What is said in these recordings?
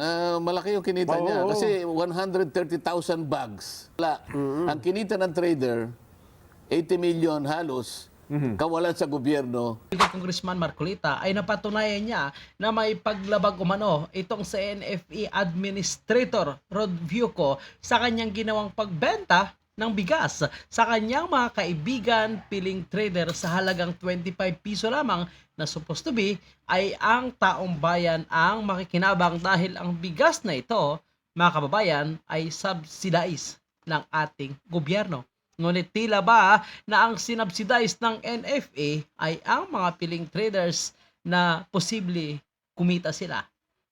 ah, malaki yung kinita Oo, niya. oo. Kasi 130,000 bags. Wala. Ang kinita ng trader, 80 million halos, Mm-hmm. kawalan sa gobyerno. Ito Congressman Marcolita ay napatunayan niya na may paglabag umano itong CNFE Administrator Rod Viuco sa kanyang ginawang pagbenta ng bigas sa kanyang mga kaibigan piling trader sa halagang 25 piso lamang na supposed to be ay ang taong bayan ang makikinabang dahil ang bigas na ito mga kababayan ay subsidize ng ating gobyerno. Ngunit tila ba na ang sinubsidize ng NFA ay ang mga piling traders na posible kumita sila.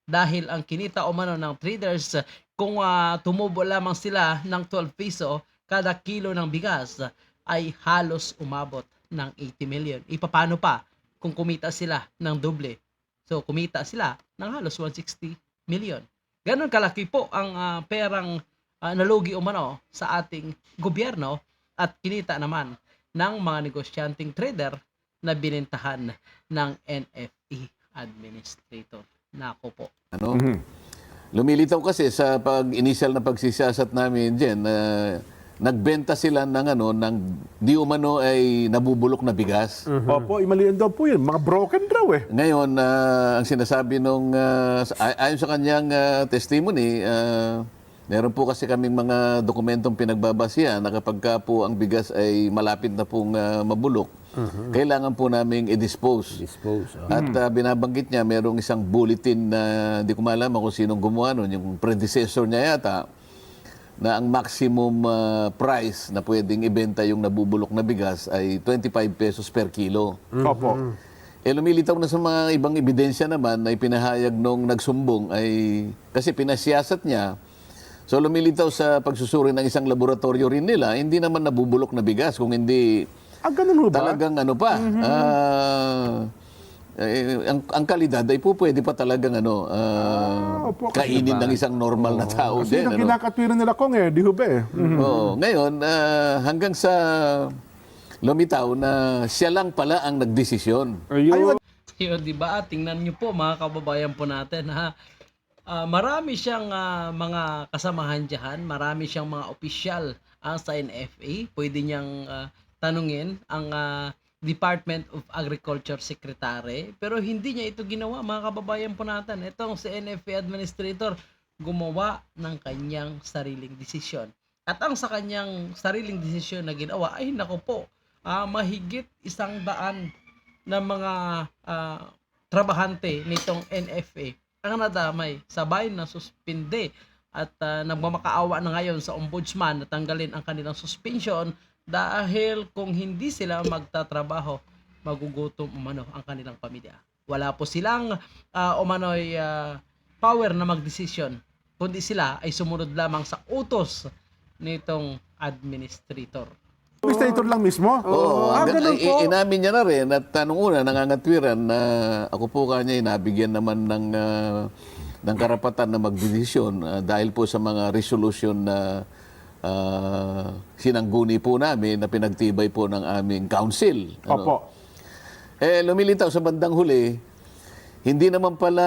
Dahil ang kinita o mano ng traders kung ah, tumubo lamang sila ng 12 piso kada kilo ng bigas ay halos umabot ng 80 million. Ipapano pa kung kumita sila ng doble? So kumita sila ng halos 160 million. Ganon kalaki po ang ah, perang ah, nalugi umano sa ating gobyerno at kinita naman ng mga negosyanteng trader na binintahan ng NFE administrator. Nako po. Ano? Mhm. Lumilitaw kasi sa pag initial na pagsisiyasat namin diyan na nagbenta sila ng ano ng di umano ay nabubulok na bigas. Opo, imalian daw po yun. Mga broken raw eh. Ngayon, ah, ang sinasabi nung sa- ay- ayon sa kanyang ah, testimony, ah, meron po kasi kaming mga dokumentong pinagbabasihan na kapag ka po ang bigas ay malapit na pong ah, mabulok, kailangan po naming i-dispose. Dispose. oh. At ah, binabanggit niya, merong isang bulletin na di ko malaman kung sinong gumawa nun, yung predecessor niya yata, na ang maximum ah, price na pwedeng ibenta yung nabubulok na bigas ay 25 pesos per kilo. Opo. Eh lumilitaw na sa mga ibang ebidensya naman na ipinahayag nung nagsumbong ay kasi pinasiyasat niya. So lumilitaw sa pagsusuri ng isang laboratorio rin nila, hindi naman nabubulok na bigas kung hindi Ah, ganun ho ba? talagang ano pa. ah, eh, ang, ang kalidad ay po pwede pa talagang ano, ah, opo, kasi kainin ng isang normal na tao Kasi din. ang Ano? kinakatwiran nila kong eh, di ba eh? Mhm. Oo. Ngayon, ah, hanggang sa lumitaw na siya lang pala ang nagdesisyon. Ayun. Yun, di ba? Tingnan nyo po mga kababayan po natin ha. Ah, marami siyang ah, mga kasamahan dyan, marami siyang mga opisyal ah, sa NFA. Pwede niyang ah, tanungin ang ah, Department of Agriculture Secretary. Pero hindi niya ito ginawa mga kababayan po natin. Itong si NFA Administrator gumawa ng kanyang sariling desisyon. At ang sa kanyang sariling desisyon na ginawa ay nako po, ah, mahigit isang daan ng mga ah, trabahante nitong NFA ang nadamay sabay na suspinde at ah, nagmamakaawa na ngayon sa ombudsman na tanggalin ang kanilang suspension dahil kung hindi sila magtatrabaho magugutom umano ang kanilang pamilya. Wala po silang ah, umano'y ah, power na magdesisyon kundi sila ay sumunod lamang sa utos nitong administrator. Administrator lang mismo? Oo, ah, hanggang- ganun po. inamin niya na rin at tanong una, nangangatwiran na ako po kanya inabigyan naman ng, ah, ng karapatan na magdesisyon ah, dahil po sa mga resolution na ah, sinangguni po namin na pinagtibay po ng aming council. Ano? Opo. Eh, lumilitaw sa bandang huli, hindi naman pala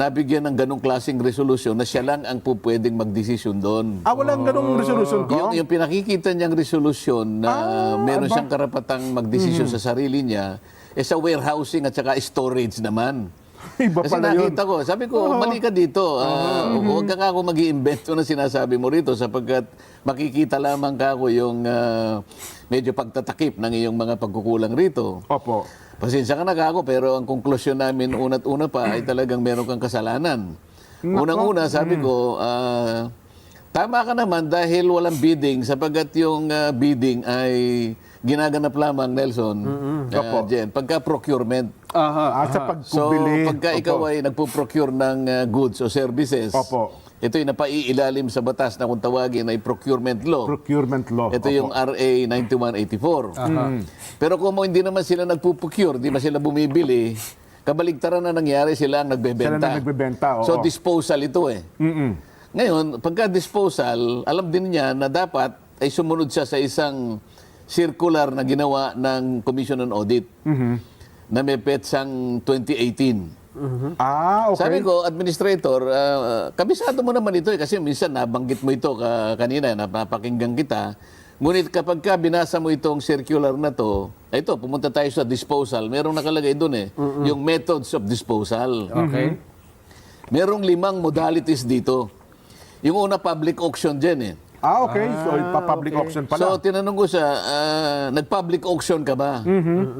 nabigyan ng ganong klaseng resolusyon na siya lang ang po pwedeng magdesisyon doon. Ah, walang ganung resolution ko? Yung, yung pinakikita niyang resolusyon na meron siyang karapatang magdesisyon sa sarili niya, eh sa warehousing at saka storage naman. Iba Kasi pala yun. nakita ko, sabi ko, mali ka dito. Ah, Huwag ka ako mag iimbento na sinasabi mo rito sapagkat makikita lamang ka ako yung ah, medyo pagtatakip ng iyong mga pagkukulang rito. Opo. Pasensya ka na kako, pero ang konklusyon namin una't una pa ay talagang meron kang kasalanan. Unang-una, sabi ko, ah, tama ka naman dahil walang bidding sapagkat yung ah, bidding ay ginaganap lamang, Nelson, ah, Jen, pagka procurement. Aha, ah, sa So, pagpubili. pagka ikaw Opo. ay nagpo-procure ng ah, goods o services, Opo. ito ay napaiilalim sa batas na kung tawagin ay procurement law. Procurement law. Ito yung RA 9184. Pero kung hindi naman sila nagpo-procure, di ba sila bumibili, kabaligtaran na nangyari, sila ang nagbebenta. Sila na nagbebenta, oo. So disposal ito eh. Mm-mm. Ngayon, pagka disposal, alam din niya na dapat ay sumunod siya sa isang circular na ginawa ng Commission on Audit Mhm. na may petsang 2018. Ah, okay. Sabi ko, administrator, ah, kabisado mo naman ito eh, kasi minsan nabanggit mo ito ka, kanina, napapakinggan kita. Ngunit kapag ka binasa mo itong circular na to, ito, pumunta tayo sa disposal. Merong nakalagay doon eh, yung methods of disposal. Okay. Merong limang modalities dito. Yung una, public auction dyan eh. Ah, okay. so, ipa-public auction pala. So, tinanong ko siya, ah, nag-public auction ka ba?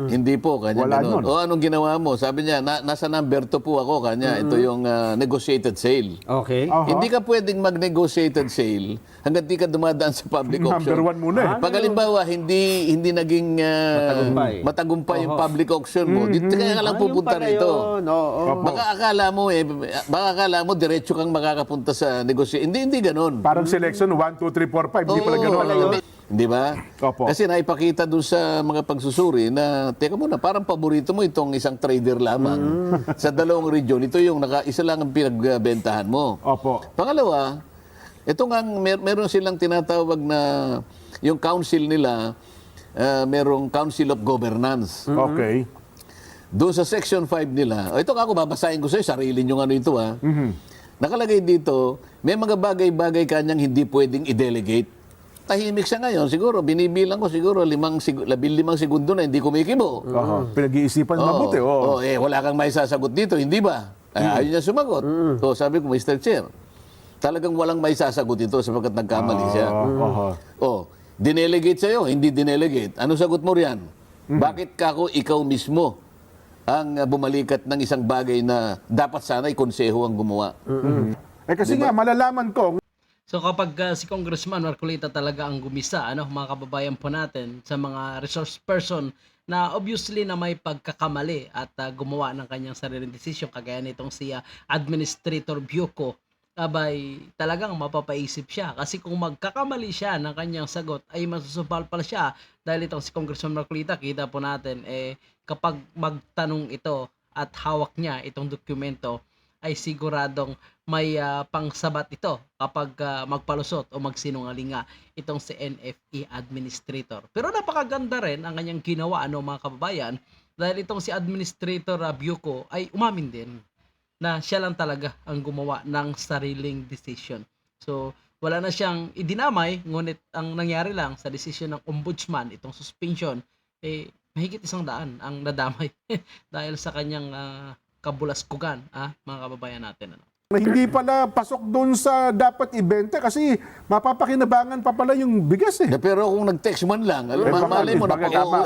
Hindi po, kanya Wala ganun. nun. O, anong ginawa mo? Sabi niya, na, nasa number 2 po ako, kanya. Ito yung ah, negotiated sale. Okay. Aha. Hindi ka pwedeng mag-negotiated sale hanggang di ka dumadaan sa public auction. Number one muna eh. Pag halimbawa, hindi hindi naging ah, Matagumpay. matagumpay yung public auction mo, dito kaya ka lang Ah, pupunta rito. Oo. Baka akala mo eh, baka akala mo diretso kang makakapunta sa negotiation. Hindi, hindi ganun. Parang selection, 1, 2, 3, 4, 5. Hindi pala ganun. Hindi, Di ba? Opo. Kasi naipakita doon sa mga pagsusuri na, teka muna, parang paborito mo itong isang trader lamang. sa dalawang region, ito yung naka, isa lang ang pinagbentahan mo. Opo. Pangalawa, ito nga, mer- meron silang tinatawag na, yung council nila, ah, merong Council of Governance. Okay. Doon sa section 5 nila, oh, ito ako babasahin ko sa sarili nyo ano ito ha. Nakalagay dito, may mga bagay-bagay kanyang hindi pwedeng i-delegate. Tahimik siya ngayon, siguro binibilang ko siguro limang, sig- limang segundo na hindi kumikibo. Aha. Pinag-iisipan mabuti. Oh. Oh, eh, wala kang may sasagot dito, hindi ba? Ay, ayaw niya sumagot. So sabi ko, Mr. Chair, talagang walang may sasagot ito sapagkat nagkamali siya. Ah, aha. Oh, dinelegate sa'yo, hindi dinelegate. Ano sagot mo riyan? Bakit ka ako ikaw mismo ang uh, bumalikat ng isang bagay na dapat sana konseho ang gumawa? Eh kasi nga, malalaman ko, So kapag uh, si Congressman Marcolita talaga ang gumisa, ano, mga kababayan po natin sa mga resource person na obviously na may pagkakamali at uh, gumawa ng kanyang sariling desisyon kagaya nitong si uh, Administrator Bucco abay talagang mapapaisip siya. Kasi kung magkakamali siya ng kanyang sagot ay masusubal pala siya. Dahil itong si Congressman Marcolita kita po natin eh kapag magtanong ito at hawak niya itong dokumento ay siguradong may ah, pangsabat ito kapag ah, magpalusot o magsinungaling nga itong si NFE administrator. Pero napakaganda rin ang kanyang ginawa ano mga kababayan dahil itong si administrator uh, Bucco ay umamin din na siya lang talaga ang gumawa ng sariling decision. So wala na siyang idinamay ngunit ang nangyari lang sa desisyon ng ombudsman itong suspension eh mahigit isang daan ang nadamay dahil sa kanyang ah, kabulaskugan ah mga kababayan natin ano. hindi pala pasok doon sa dapat ibenta kasi mapapakinabangan pa pala yung bigas eh. Na, pero kung nag-text man lang, alam, Eh, malay mo na.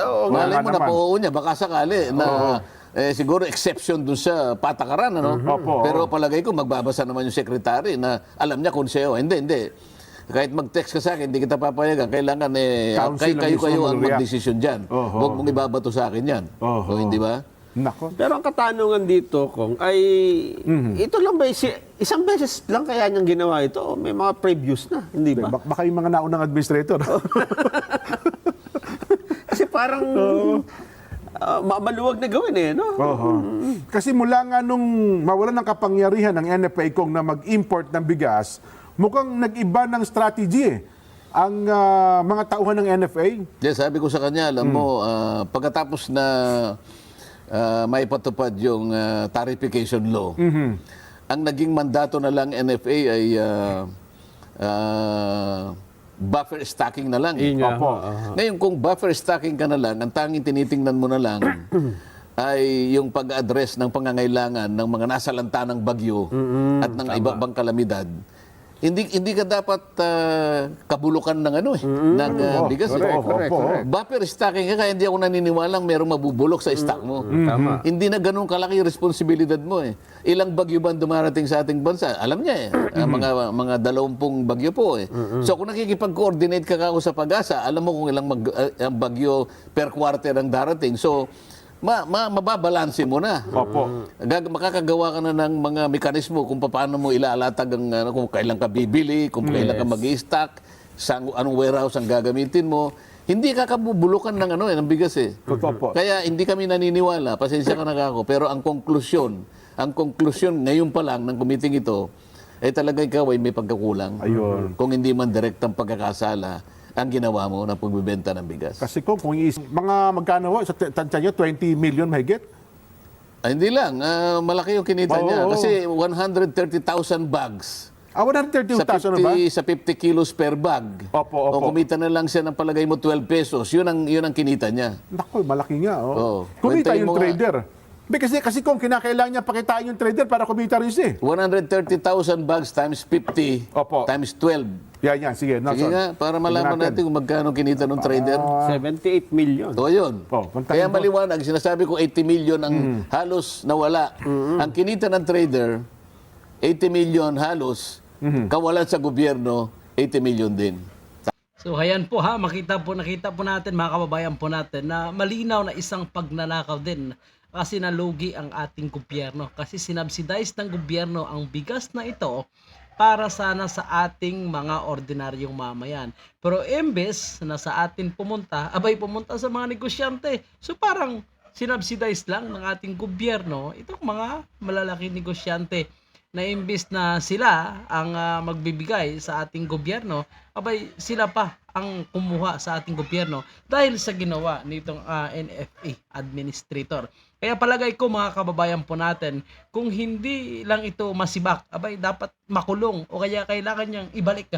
Oo, malay mo na pa niya, baka sakali na eh, siguro exception dun sa patakaran, ano? Opo, Pero palagay ko, magbabasa naman yung secretary na alam niya konseho. Hindi, hindi. Kahit mag-text ka sa akin, hindi kita papayagan. Kailangan eh, Council kay, ang kayo mismo kayo ang mag-react. mag-decision dyan. Oho. Huwag mong ibabato sa akin yan. Oho. O, hindi ba? Nako. Pero ang katanungan dito, Kong, ay ito lang ba, si, isang beses lang kaya niyang ginawa ito? O May mga previous na, hindi ba? Bak- Baka yung mga naunang administrator. Kasi parang ah, ma- maluwag na gawin eh, no? Oho. Kasi mula nga nung mawalan ng kapangyarihan ng NFA kung na mag-import ng bigas, mukhang nag-iba ng strategy eh. Ang ah, mga tauhan ng NFA. Yes, sabi ko sa kanya, alam mo, ah, pagkatapos na ah, maipatupad yung ah, tarification law, ang naging mandato na lang NFA ay ah, ah, buffer stacking na lang. eh. Yun nga, Opo. oo. Ngayon, kung buffer stacking ka na lang, ang tanging tinitingnan mo na lang ay yung pag-address ng pangangailangan ng mga nasa lanta ng bagyo at ng iba bang kalamidad. Hindi hindi ka dapat ah, kabulukan ng ano eh, ng ah, Oo, bigas. eh. correct, correct, correct. Buffer stacking ka kaya hindi ako naniniwalang merong mabubulok sa stock mo. Tama. Hindi na ganun kalaki yung responsibilidad mo eh. Ilang bagyo ba dumarating sa ating bansa? Alam niya eh. Ah, mga mga dalawampung bagyo po eh. So kung nakikipag-coordinate ka kako sa pag-asa, alam mo kung ilang mag, ah, ang bagyo per quarter ang darating. So ma, ma mababalanse mo na. Opo. Gag makakagawa ka na ng mga mekanismo kung paano mo ilalatag ang ano, kung kailan ka bibili, kung kailan ka mag-stock, sa anong warehouse ang gagamitin mo. Hindi ka kabubulukan ng ano eh, ng bigas eh. Totoo po. Kaya hindi kami naniniwala, pasensya ka na ako, pero ang konklusyon, ang konklusyon ngayon pa lang ng kumiting ito, ay talaga ikaw ay may pagkakulang. Ayun. Kung hindi man direktang pagkakasala ang ginawa mo ng pagbibenta ng bigas. Kasi kung, kung iis- mga magkano ho, sa t- tansya nyo, 20 million mahigit? Ah, hindi lang, ah, malaki yung kinita Oo, niya. oo. Kasi 130,000 bags. Ah, Sa 130,000 na ba? 50, sa 50 kilos per bag. Opo, O opo. kumita na lang siya ng palagay mo 12 pesos. Yun ang, yun ang kinita niya. Naku, malaki nga. Oh. Oo. Kumita Kwentahin yung mo nga. trader. Kasi, kasi kung kinakailangan niya pakitaan yung trader para kumita rin siya. eh. 130,000 bags times 50 Opo. times 12. Yan, yan. Sige, Sige Nelson. nga, para malaman Tingnan natin kung magkano kinita ng trader. 78 million. O yun. Oh, puntahan Kaya maliwanag, sinasabi ko 80 million ang Mm. halos nawala. Ang kinita ng trader, 80 million halos. Mm-hmm. Kawalan sa gobyerno, 80 million din. So ayan po ha, makita po nakita po natin mga kababayan po natin na malinaw na isang pagnanakaw din kasi nalugi ang ating gobyerno kasi sinubsidize ng gobyerno ang bigas na ito para sana sa ating mga ordinaryong mamayan. Pero embes na sa atin pumunta, abay pumunta sa mga negosyante. So parang sinubsidize lang ng ating gobyerno itong mga malalaking negosyante na imbis na sila ang ah, magbibigay sa ating gobyerno, abay sila pa ang kumuha sa ating gobyerno dahil sa ginawa nitong ah, NFA administrator. Kaya palagay ko mga kababayan po natin, kung hindi lang ito masibak, abay dapat makulong o kaya kailangan niyang ibalik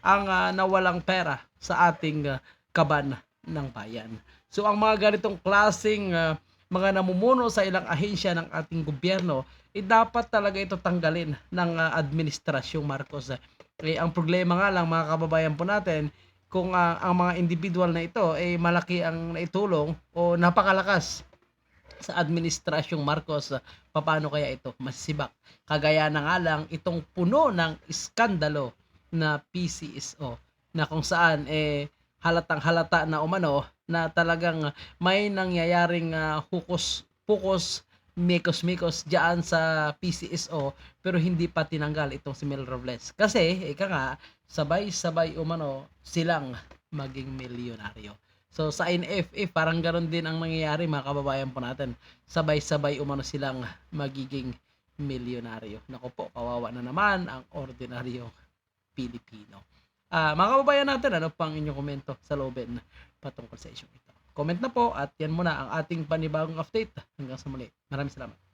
ang ah, nawalang pera sa ating ah, kaban ng bayan. So ang mga ganitong klasing ah, mga namumuno sa ilang ahensya ng ating gobyerno, eh dapat talaga ito tanggalin ng ah, administrasyong Marcos. Eh, ang problema nga lang mga kababayan po natin, kung ah, ang mga individual na ito ay malaki ang naitulong o napakalakas sa administrasyong Marcos, ah, paano kaya ito masibak? Kagaya na nga lang itong puno ng iskandalo na PCSO na kung saan eh halatang halata na umano na talagang may nangyayaring ah, hukos pukos mikos-mikos diyan sa PCSO pero hindi pa tinanggal itong si Mel Robles. Kasi ika nga sabay-sabay umano silang maging milyonaryo. So sa NFA parang ganoon din ang nangyayari mga kababayan po natin. Sabay-sabay umano silang magiging milyonaryo. Nako po, kawawa na naman ang ordinaryong Pilipino. Ah, mga kababayan natin, ano pang inyong komento sa loobin patungkol sa isyong ito? Comment na po at yan muna ang ating panibagong update. Hanggang sa muli. Maraming salamat.